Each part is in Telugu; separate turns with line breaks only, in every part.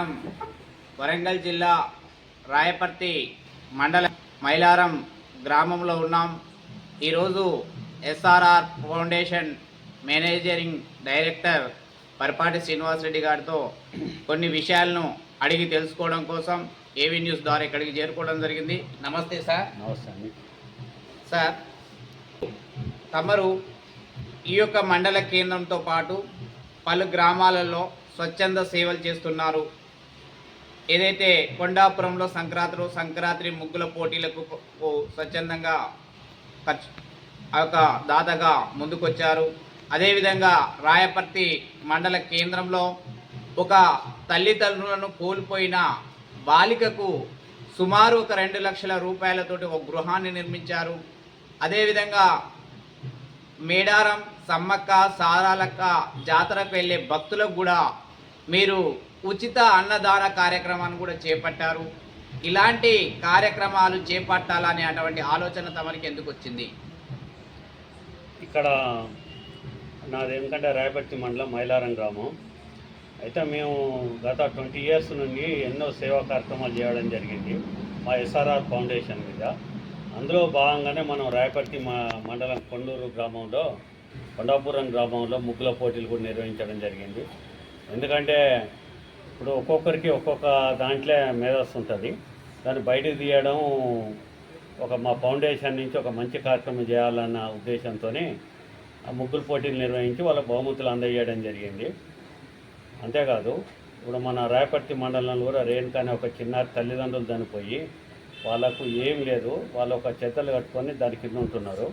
మనం వరంగల్ జిల్లా రాయపర్తి మండల మైలారం గ్రామంలో ఉన్నాం. ఈరోజు ఎస్ఆర్ఆర్ ఫౌండేషన్ మేనేజరింగ్ డైరెక్టర్ పరిపాటి శ్రీనివాసరెడ్డి గారితో కొన్ని విషయాలను అడిగి తెలుసుకోవడం కోసం ఏవీ న్యూస్ ద్వారా ఇక్కడికి చేరుకోవడం జరిగింది. నమస్తే సార్.
నమస్తే అండి.
సార్ తమరు ఈ యొక్క మండల కేంద్రంతో పాటు పలు గ్రామాలలో స్వచ్ఛంద సేవలు చేస్తున్నారు. ఏదైతే కొండాపురంలో సంక్రాంతిలో సంక్రాంతి ముగ్గుల పోటీలకు స్వచ్ఛందంగా ఖర్చు ఆ యొక్క దాతగా ముందుకొచ్చారు. అదేవిధంగా రాయపర్తి మండల కేంద్రంలో ఒక తల్లిదండ్రులను కోల్పోయిన బాలికకు సుమారు ఒక రెండు లక్షల రూపాయలతోటి ఒక గృహాన్ని నిర్మించారు. అదేవిధంగా మేడారం సమ్మక్క సారాలక్క జాతరకు వెళ్ళే భక్తులకు కూడా మీరు ఉచిత అన్నదాన కార్యక్రమాన్ని కూడా చేపట్టారు. ఇలాంటి కార్యక్రమాలు చేపట్టాలనే అటువంటి ఆలోచన తమరికి ఎందుకు వచ్చింది?
ఇక్కడ నాది ఎందుకంటే రాయపర్తి మండలం మైలారం గ్రామం. అయితే మేము గత ట్వంటీ ఇయర్స్ నుండి ఎన్నో సేవా కార్యక్రమాలు చేయడం జరిగింది. మా ఎస్ఆర్ఆర్ ఫౌండేషన్ మీద. అందులో భాగంగానే మనం రాయపర్తి మా మండలం కొండూరు గ్రామంలో కొండాపురం గ్రామంలో ముగ్గుల పోటీలు కూడా నిర్వహించడం జరిగింది. ఎందుకంటే ఇప్పుడు ఒక్కొక్కరికి ఒక్కొక్క దాంట్లో మేధస్సు ఉంటుంది దాన్ని బయటకు తీయడం ఒక మా ఫౌండేషన్ నుంచి ఒక మంచి కార్యక్రమం చేయాలన్న ఉద్దేశంతోనే ఆ ముగ్గులు పోటీలు నిర్వహించి వాళ్ళ బహుమతులు అందజేయడం జరిగింది. అంతేకాదు ఇప్పుడు మన రాయపర్తి మండలంలో కూడా రేణుక అనే ఒక చిన్న తల్లిదండ్రులు చనిపోయి వాళ్ళకు ఏం లేదు వాళ్ళు ఒక చెత్తలు కట్టుకొని దాని కింద ఉంటున్నారు.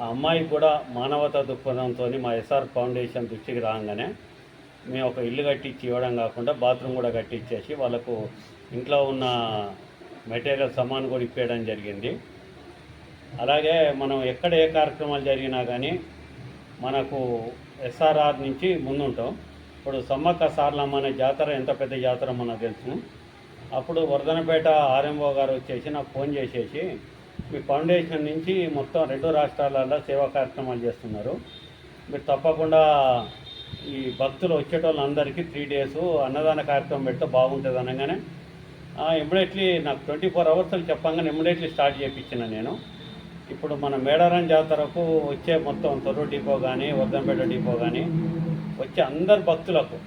ఆ అమ్మాయికి కూడా మానవతా దృక్పథంతో మా ఎస్ఆర్ ఫౌండేషన్ దృష్టికి రాగానే మేము ఒక ఇల్లు కట్టించి ఇవ్వడం కాకుండా బాత్రూమ్ కూడా కట్టించేసి వాళ్ళకు ఇంట్లో ఉన్న మెటీరియల్ సామాన్ కూడా ఇప్పేయడం జరిగింది. అలాగే మనం ఎక్కడ ఏ కార్యక్రమాలు జరిగినా కానీ మనకు ఎస్ఆర్ఆర్ నుంచి ముందుంటాం. ఇప్పుడు సమ్మక్క సార్లమ్మ అనే జాతర ఎంత పెద్ద జాతర మనకు తెలుసు. అప్పుడు వర్ధనపేట ఆర్ఎంఓ గారు వచ్చేసి నాకు ఫోన్ చేసేసి మీ ఫౌండేషన్ నుంచి మొత్తం రెండు రాష్ట్రాలలో సేవా కార్యక్రమాలు చేస్తున్నారు. మీరు తప్పకుండా ఈ భక్తులు వచ్చేటోళ్ళందరికీ త్రీ డేస్ అన్నదాన కార్యక్రమం పెడితే బాగుంటుంది అనగానే ఇమ్మీడియట్లీ నాకు ట్వంటీ ఫోర్ అవర్స్ చెప్పంగానే ఇమ్మీడియట్లీ స్టార్ట్ చేయించిన నేను. ఇప్పుడు మన మేడారం జాతరకు వచ్చే మొత్తం తొర్రు డిపో కానీ వర్ధంపేట డిపో కానీ వచ్చే అందరు భక్తులకు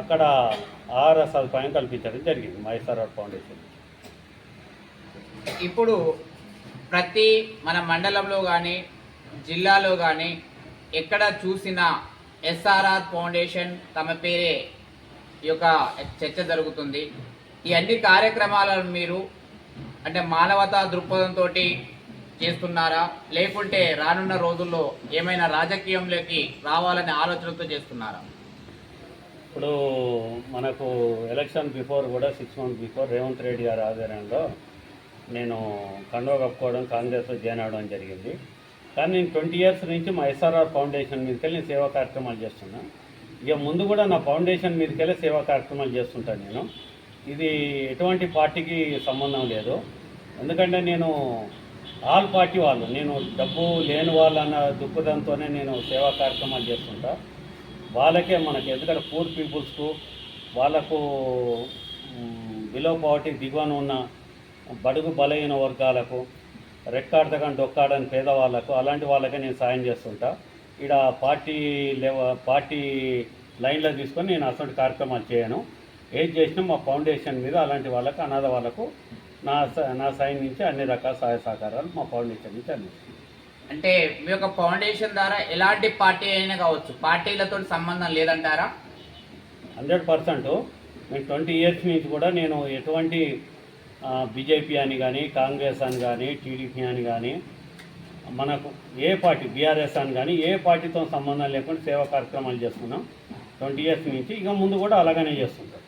అక్కడ ఆహార సదుపాయం కల్పించడం జరిగింది మైసారావు ఫౌండేషన్.
ఇప్పుడు ప్రతి మన మండలంలో కానీ జిల్లాలో కానీ ఎక్కడ చూసినా ఎస్ఆర్ఆర్ ఫౌండేషన్ తమ పేరే ఈ యొక్క చర్చ జరుగుతుంది. ఈ అన్ని కార్యక్రమాలను మీరు అంటే మానవతా దృక్పథంతో చేస్తున్నారా? లేకుంటే రానున్న రోజుల్లో ఏమైనా రాజకీయంలోకి రావాలనే ఆలోచనతో చేస్తున్నారా?
ఇప్పుడు మనకు ఎలక్షన్ బిఫోర్ కూడా six month before Revanth Reddy గారి ఆధ్వర్యంలో నేను కండువ కప్పుకోవడం కాంగ్రెస్లో జాయిన్ అవడం జరిగింది. కానీ నేను ట్వంటీ ఇయర్స్ నుంచి మా ఎస్ఆర్ఆర్ ఫౌండేషన్ మీదకెళ్ళి నేను సేవా కార్యక్రమాలు చేస్తున్నాను ఇక ముందు కూడా నా ఫౌండేషన్ మీదకి వెళ్ళి సేవా కార్యక్రమాలు చేస్తుంటాను నేను. ఇది ఎటువంటి పార్టీకి సంబంధం లేదు. ఎందుకంటే నేను ఆల్ పార్టీ వాళ్ళు నేను డబ్బు లేని వాళ్ళు అన్న దృక్పథంతోనే నేను సేవా కార్యక్రమాలు చేస్తుంటా. వాళ్ళకే మనకి ఎందుకంటే పూర్ పీపుల్స్కు వాళ్ళకు బిలో పవర్టీ దిగువన ఉన్న బడుగు బలహీన వర్గాలకు రెక్కాడతగా డొక్కాడని పేదవాళ్ళకు అలాంటి వాళ్ళకే నేను సాయం చేస్తుంటా. ఇక్కడ పార్టీ లెవ పార్టీ లైన్లో తీసుకొని నేను అటువంటి కార్యక్రమాలు చేయను. ఏది చేసినా మా ఫౌండేషన్ మీద అలాంటి వాళ్ళకు అనాథ వాళ్ళకు నా నా సైన్ నుంచి అన్ని రకాల సహాయ సహకారాలు మా ఫౌండేషన్ నుంచి అందిస్తాను.
అంటే మీ యొక్క ఫౌండేషన్ ద్వారా ఎలాంటి పార్టీ అయినా కావచ్చు పార్టీలతో సంబంధం లేదంటారా?
Hundred percent. నేను ట్వంటీ ఇయర్స్ నుంచి కూడా నేను ఎటువంటి బీజేపీ అని కానీ కాంగ్రెస్ అని కానీ టీడీపీ అని కానీ మనకు ఏ పార్టీ బీఆర్ఎస్ అని కానీ ఏ పార్టీతో సంబంధం లేకుండా సేవా కార్యక్రమాలు చేస్తున్నాం. ట్వంటీ ఇయర్స్ నుంచి ఇక ముందు కూడా అలాగనే చేస్తుంటాం.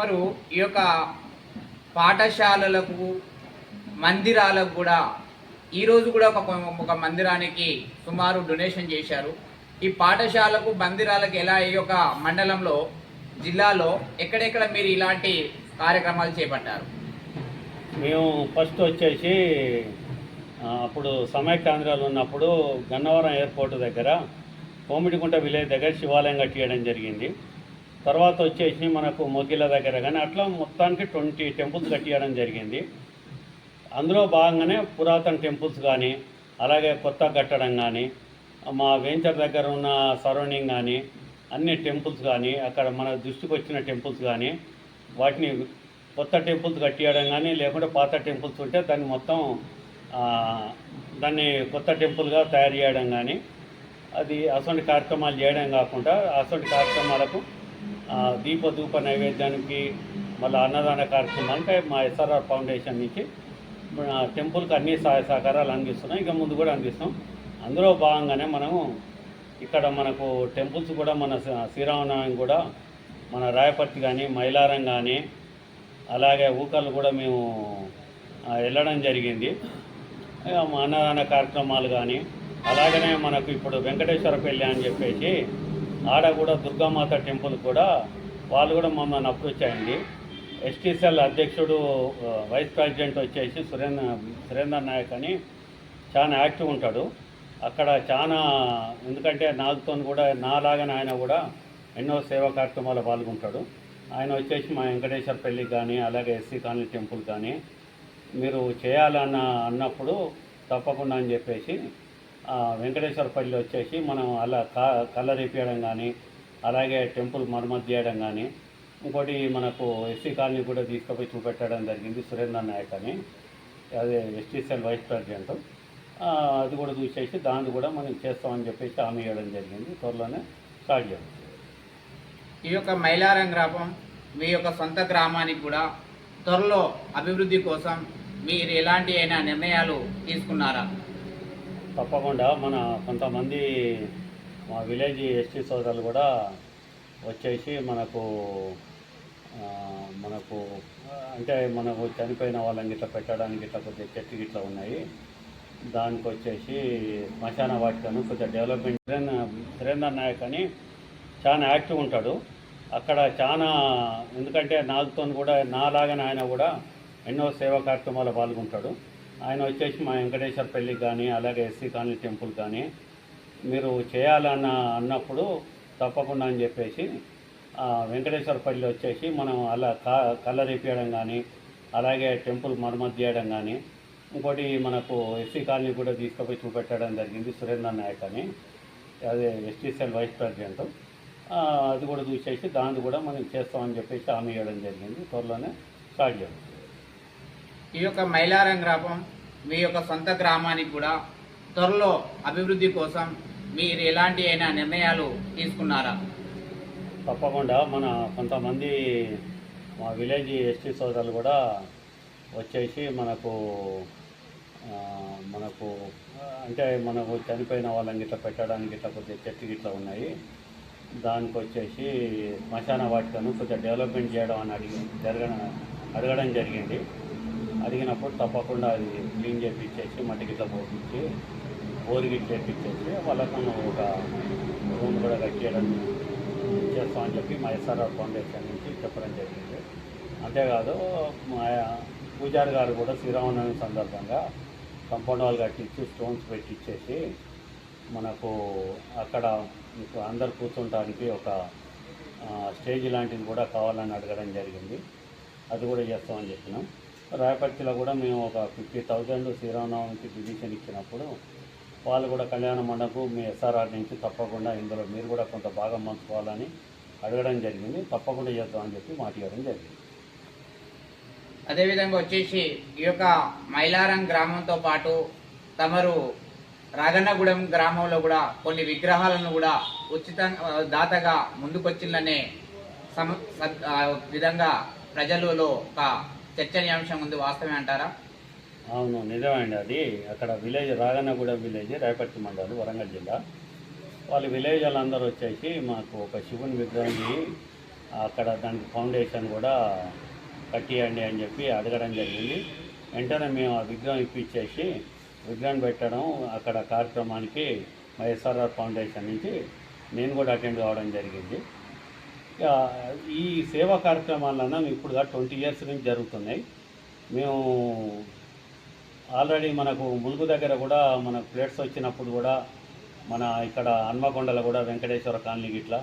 మరి ఈ యొక్క పాఠశాలలకు మందిరాలకు కూడా ఈరోజు కూడా ఒక ఒక మందిరానికి సుమారు డొనేషన్ చేశారు. ఈ పాఠశాలకు మందిరాలకు ఎలా ఈ యొక్క మండలంలో జిల్లాలో ఎక్కడెక్కడ మీరు ఇలాంటి కార్యక్రమాలు చేపట్టారు.
మేము ఫస్ట్ వచ్చేసి అప్పుడు సమైక్యాంధ్రాలు ఉన్నప్పుడు గన్నవరం ఎయిర్పోర్ట్ దగ్గర కోమిడిగుంట విలేజ్ దగ్గర శివాలయం కట్టియడం జరిగింది. తర్వాత వచ్చేసి మనకు మొగిల దగ్గర కానీ అట్లా మొత్తానికి ట్వంటీ టెంపుల్స్ కట్టియడం జరిగింది. అందులో భాగంగానే పురాతన టెంపుల్స్ కానీ అలాగే కొత్త కట్టడం కానీ మా వెంచర్ దగ్గర ఉన్న సరౌండింగ్ కానీ అన్ని టెంపుల్స్ కానీ అక్కడ మన దృష్టికి వచ్చిన టెంపుల్స్ కానీ వాటిని కొత్త టెంపుల్స్ కట్టియడం కానీ లేకుంటే పాత టెంపుల్స్ ఉంటే దాన్ని మొత్తం దాన్ని కొత్త టెంపుల్గా తయారు చేయడం కానీ అది అసలు కార్యక్రమాలు చేయడం కాకుండా అసలు కార్యక్రమాలకు దీపదూప నైవేద్యానికి మళ్ళీ అన్నదాన కార్యక్రమానికి మా ఎస్ఆర్ఆర్ ఫౌండేషన్ నుంచి టెంపుల్కి అన్ని సహాయ సహకారాలు అందిస్తున్నాం. ఇంకా ముందు కూడా అందిస్తాం. అందులో భాగంగానే మనము ఇక్కడ మనకు టెంపుల్స్ కూడా మన శ్రీరామనవమి కూడా మన రాయపర్తి కానీ మైలారం కానీ అలాగే ఊకలు కూడా మేము వెళ్ళడం జరిగింది. అన్నదాన కార్యక్రమాలు కానీ అలాగనే మనకు ఇప్పుడు వెంకటేశ్వర పెళ్ళి అని చెప్పేసి ఆడ కూడా దుర్గామాత టెంపుల్ కూడా వాళ్ళు కూడా మమ్మల్ని అప్రోచ్ ఎస్టీసీఎల్ అధ్యక్షుడు వైస్ ప్రెసిడెంట్ వచ్చేసి సురేంద్ర సురేందర్ నాయక్ అని చాలా యాక్టివ్ ఉంటాడు. అక్కడ చాలా ఎందుకంటే నాతో కూడా నాలాగనే ఆయన కూడా ఎన్నో సేవా కార్యక్రమాలు పాల్గొంటాడు. ఆయన వచ్చేసి మా వెంకటేశ్వర పెళ్ళి కానీ అలాగే ఎస్సీ కాలనీ టెంపుల్ కానీ మీరు చేయాలన్న అన్నప్పుడు తప్పకుండా అని చెప్పేసి వెంకటేశ్వర పల్లి వచ్చేసి మనం అలా కా కలర్ ఇప్పించడం కానీ అలాగే టెంపుల్ మరమ్మతు చేయడం కానీ ఇంకోటి మనకు ఎస్సీ కాలనీ కూడా తీసుకుపోయి చూపెట్టడం జరిగింది సురేంద్ర నాయక్ అని. అదే ఎస్టీసీఎల్ వైస్ ప్రెసిడెంట్. అది కూడా చూసేసి దాన్ని కూడా మనం చేస్తామని చెప్పేసి హామీ ఇవ్వడం జరిగింది. త్వరలోనే స్టార్ట్ చేయడం
ఈ యొక్క మైలారం గ్రామం మీ యొక్క సొంత గ్రామానికి కూడా త్వరలో అభివృద్ధి కోసం మీరు ఎలాంటి అయినా నిర్ణయాలు తీసుకున్నారా?
తప్పకుండా మన కొంతమంది మా విలేజ్ ఎస్టీ సోదరులు కూడా వచ్చేసి మనకు మనకు అంటే మనకు చనిపోయిన వాళ్ళని ఇట్లా పెట్టడానికి ఇట్లా కొద్దిగా చెట్లు ఇట్లా ఉన్నాయి. దానికి వచ్చేసి శ్మశాన వాటికను కొద్దిగా డెవలప్మెంట్ సురేంద్ర సురేందర్ నాయక్ అని చాలా యాక్టివ్ ఉంటాడు. అక్కడ చాలా ఎందుకంటే నాతో కూడా నాలాగానే ఆయన కూడా ఎన్నో సేవా కార్యక్రమాలు పాల్గొంటాడు. ఆయన వచ్చేసి మా వెంకటేశ్వర పెళ్ళికి కానీ అలాగే ఎస్సీ కాలనీ టెంపుల్ కానీ మీరు చేయాలన్న అన్నప్పుడు తప్పకుండా అని చెప్పేసి వెంకటేశ్వర పల్లి వచ్చేసి మనం అలా కా కలర్ ఇప్పించడం కానీ అలాగే టెంపుల్ మరమ్మతు చేయడం కానీ ఇంకోటి మనకు ఎస్సీ కాలనీ కూడా తీసుకుపోయి చూపెట్టడం జరిగింది సురేంద్ర నాయక్ అని. అదే ఎస్టీసీఎల్ వైస్ ప్రెసిడెంట్. అది కూడా చూసేసి దాన్ని కూడా మనం చేస్తామని చెప్పేసి హామీ ఇవ్వడం జరిగింది. త్వరలోనే స్టార్ట్ చేయాలి
ఈ యొక్క మైలారం గ్రామం మీ యొక్క సొంత గ్రామానికి కూడా త్వరలో అభివృద్ధి కోసం మీరు ఎలాంటి అయినా నిర్ణయాలు తీసుకున్నారా?
తప్పకుండా మన కొంతమంది మా విలేజ్ ఎస్టీ సోదరులు కూడా వచ్చేసి మనకు మనకు అంటే మనకు చనిపోయిన వాళ్ళని ఇట్లా పెట్టడానికి ఇట్లా కొద్దిగా చెట్లు ఇట్లా ఉన్నాయి. దానికి వచ్చేసి శ్మశాన వాటికను కొంచెం డెవలప్మెంట్ చేయడం అని అడిగి జరగడం అడగడం జరిగింది. అడిగినప్పుడు తప్పకుండా అది క్లీన్ చేపించేసి మట్టికి పోపించి బోరిగిట్ చేపించేసి వాళ్ళకు ఒక రూమ్ కూడా కట్టేయడం చేస్తామని చెప్పి మా ఎస్ఆర్ఆర్ ఫౌండేషన్ నుంచి చెప్పడం జరిగింది. అంతేకాదు మా పూజారి గారు కూడా శ్రీరామనవమి సందర్భంగా కంపౌండ్ వాల్ కట్టించి స్టోన్స్ పెట్టించేసి మనకు అక్కడ మీకు అందరు కూర్చుంటానికి ఒక స్టేజ్ లాంటిది కూడా కావాలని అడగడం జరిగింది. అది కూడా చేస్తామని చెప్పినాం. రాయపర్తిలో కూడా మేము ఒక ఫిఫ్టీ థౌజండ్ శ్రీరామనవమికి డివిజన్ ఇచ్చినప్పుడు వాళ్ళు కూడా కళ్యాణ మండపం మీ ఎస్ఆర్ఆర్ నుంచి తప్పకుండా ఇందులో మీరు కూడా కొంత భాగం పంచుకోవాలని అడగడం జరిగింది. తప్పకుండా చేద్దామని చెప్పి మాట ఇవ్వడం జరిగింది.
అదేవిధంగా వచ్చేసి ఈ యొక్క మైలారం గ్రామంతో పాటు తమరు రాగన్నగూడెం గ్రామంలో కూడా కొన్ని విగ్రహాలను కూడా ఉచితంగా దాతగా ముందుకొచ్చిందనే సమ విధంగా ప్రజలలో ఒక చర్చనీయాంశం ఉంది వాస్తవమే అంటారా?
అవును నిజమండి అది. అక్కడ విలేజ్ రాగన్నగూడెం విలేజ్ రేపటి మండలం వరంగల్ జిల్లా. వాళ్ళ విలేజ్ వాళ్ళందరూ వచ్చేసి మాకు ఒక శివుని విగ్రహం అక్కడ దానికి ఫౌండేషన్ కూడా కట్టియండి అని చెప్పి అడగడం జరిగింది. వెంటనే మేము ఆ విగ్రహం ఇప్పించేసి విగ్రహం పెట్టడం అక్కడ కార్యక్రమానికి మా ఎస్ఆర్ఆర్ ఫౌండేషన్ నుంచి నేను కూడా అటెండ్ కావడం జరిగింది. ఈ సేవా కార్యక్రమాలన్నా ఇప్పుడుగా ట్వంటీ ఇయర్స్ నుంచి జరుగుతున్నాయి. మేము ఆల్రెడీ మనకు ములుగు దగ్గర కూడా మన ప్లేట్స్ వచ్చినప్పుడు కూడా మన ఇక్కడ హన్మకొండలో కూడా వెంకటేశ్వర కాలనీ ఇట్లా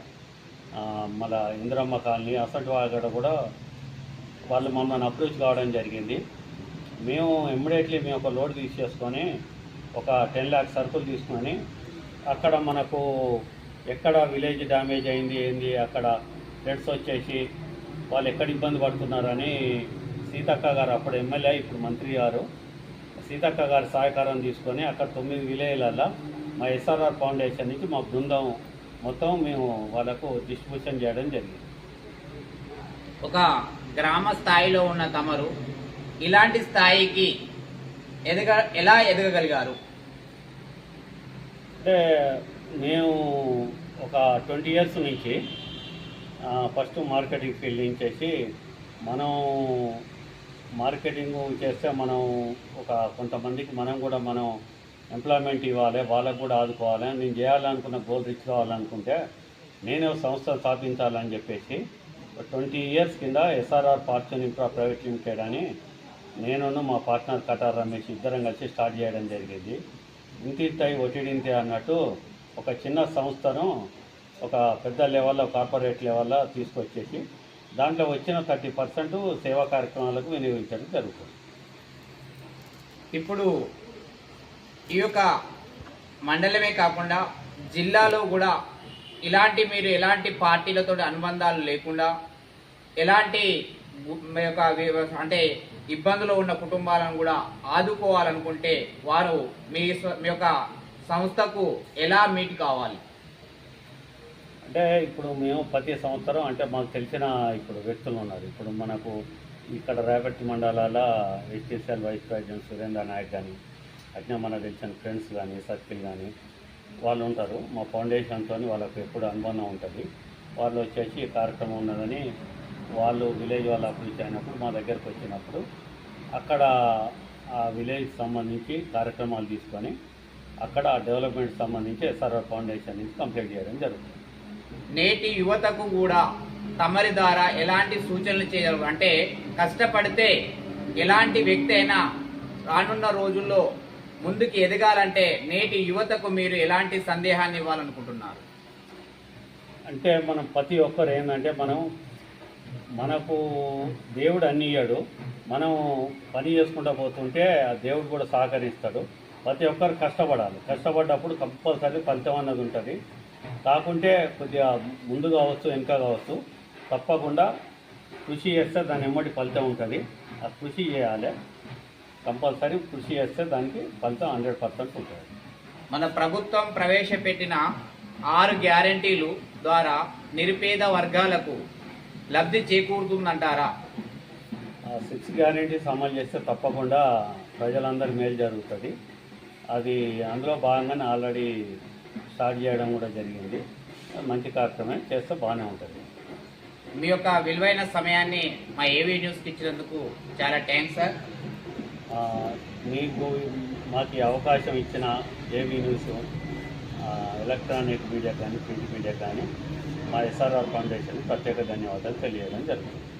ఆ, మళ్ళా ఇందిరమ్మ కాలనీ అసంటి వాళ్ళ కూడా వాళ్ళు మమ్మల్ని అప్రోచ్ కావడం జరిగింది. మేము ఇమ్మీడియట్లీ మేము ఒక లోడ్ తీసేసుకొని ఒక టెన్ ల్యాక్స్ సరుకులు తీసుకొని అక్కడ మనకు ఎక్కడ విలేజ్ డ్యామేజ్ అయింది ఏంది అక్కడ ఫ్లడ్స్ వచ్చేసి వాళ్ళు ఎక్కడ ఇబ్బంది పడుతున్నారని సీతక్క గారు అప్పుడు ఎమ్మెల్యే ఇప్పుడు మంత్రి గారు సీతక్క గారి సహకారం తీసుకొని అక్కడ తొమ్మిది విలేజ్లల్లో మా ఎస్ఆర్ఆర్ ఫౌండేషన్ నుంచి మా బృందం మొత్తం మేము వాళ్ళకు డిస్ట్రిబ్యూషన్ చేయడం జరిగింది.
ఒక గ్రామ స్థాయిలో ఉన్న తమరు ఇలాంటి స్థాయికి ఎదగ ఎలా ఎదగగలిగారు?
అంటే మేము ఒక ట్వంటీ ఇయర్స్ నుంచి ఫస్ట్ మార్కెటింగ్ ఫీల్డ్ నుంచేసి మనం మార్కెటింగ్ చేస్తే మనం ఒక కొంతమందికి మనం కూడా మనం ఎంప్లాయ్మెంట్ ఇవ్వాలి వాళ్ళకు కూడా ఆదుకోవాలి నేను చేయాలనుకున్న గోల్ రీచ్ కావాలనుకుంటే నేను ఒక సంస్థ స్థాపించాలని చెప్పేసి ట్వంటీ ఇయర్స్ కింద SRR fortune infra private limited అని నేను మా పార్ట్నర్ కటార్ రమేష్ ఇద్దరం కలిసి స్టార్ట్ చేయడం జరిగింది. ఇంతింతై ఒటిడింతే అన్నట్టు ఒక చిన్న సంస్థను ఒక పెద్ద లెవెల్లో కార్పొరేట్ లెవెల్లో తీసుకొచ్చేసి దాంట్లో వచ్చిన థర్టీ పర్సెంట్ సేవా కార్యక్రమాలకు వినియోగించడం జరుగుతుంది.
ఇప్పుడు ఈ యొక్క మండలమే కాకుండా జిల్లాలో కూడా ఇలాంటి మీరు ఎలాంటి పార్టీలతో అనుబంధాలు లేకుండా ఎలాంటి మీ యొక్క అంటే ఇబ్బందులు ఉన్న కుటుంబాలను కూడా ఆదుకోవాలనుకుంటే వారు మీ స్వ- మీ యొక్క సంస్థకు ఎలా మీట్ కావాలి?
అంటే ఇప్పుడు మేము ప్రతి సంవత్సరం అంటే మాకు తెలిసిన ఇప్పుడు వ్యక్తులు ఉన్నారు. ఇప్పుడు మనకు ఇక్కడ రేపటి మండలాల HSL vice president Surendra Naik కానీ అట్నే మనకు తెలిసిన ఫ్రెండ్స్ కానీ సర్కిల్ కానీ వాళ్ళు ఉంటారు. మా ఫౌండేషన్తో వాళ్ళకు ఎప్పుడు అనుబంధం ఉంటుంది. వాళ్ళు వచ్చేసి కార్యక్రమం ఉన్నదని వాళ్ళు విలేజ్ వాళ్ళు అప్రోచ్ అయినప్పుడు మా దగ్గరకు వచ్చినప్పుడు అక్కడ ఆ విలేజ్ సంబంధించి కార్యక్రమాలు తీసుకొని అక్కడ డెవలప్మెంట్ సంబంధించి ఎస్ఆర్ఆర్ ఫౌండేషన్ నుంచి కంప్లీట్ చేయడం జరుగుతుంది.
నేటి యువతకు కూడా తమరి ద్వారా ఎలాంటి సూచనలు చేయగలరు అంటే కష్టపడితే ఎలాంటి వ్యక్తి అయినా రానున్న రోజుల్లో ముందుకు ఎదగాలంటే నేటి యువతకు మీరు ఎలాంటి సందేహాన్ని ఇవ్వాలనుకుంటున్నారు?
అంటే మనం ప్రతి ఒక్కరు ఏంటంటే మనం మనకు దేవుడు అన్ని ఇయ్యాడు. మనం పని చేసుకుంటూ పోతుంటే ఆ దేవుడు కూడా సహకరిస్తాడు. ప్రతి ఒక్కరు కష్టపడాలి. కష్టపడ్డప్పుడు కంపల్సరీ ఫలితం అన్నది ఉంటుంది. కాకుంటే కొద్దిగా ముందు కావచ్చు వెనుక కావచ్చు తప్పకుండా కృషి చేస్తే దాని ఎమ్మటి ఫలితం ఉంటుంది. ఆ కృషి చేయాలి. కంపల్సరీ కృషి చేస్తే దానికి ఫలితం హండ్రెడ్ పర్సెంట్ ఉంటుంది.
మన ప్రభుత్వం ప్రవేశపెట్టిన ఆరు గ్యారంటీలు ద్వారా నిరుపేద వర్గాలకు లబ్ధి చేకూరుతుందంటారా?
సిక్స్ గ్యారెంటీస్ అమలు చేస్తే తప్పకుండా ప్రజలందరి మేలు జరుగుతుంది. అది అందులో భాగంగానే ఆల్రెడీ స్టార్ట్ చేయడం కూడా జరిగింది. మంచి కార్యక్రమం చేస్తే బాగానే ఉంటుంది.
మీ యొక్క విలువైన సమయాన్ని మా ఏవీ న్యూస్కి ఇచ్చినందుకు చాలా థ్యాంక్స్ సార్.
మీకు మాకు అవకాశం ఇచ్చిన ఏబీ న్యూస్ ఎలక్ట్రానిక్ మీడియా కానీ ప్రింట్ మీడియా కానీ మా ఎస్ఆర్ఆర్ ఫౌండేషన్ ప్రత్యేక ధన్యవాదాలు తెలియడం జరిగింది.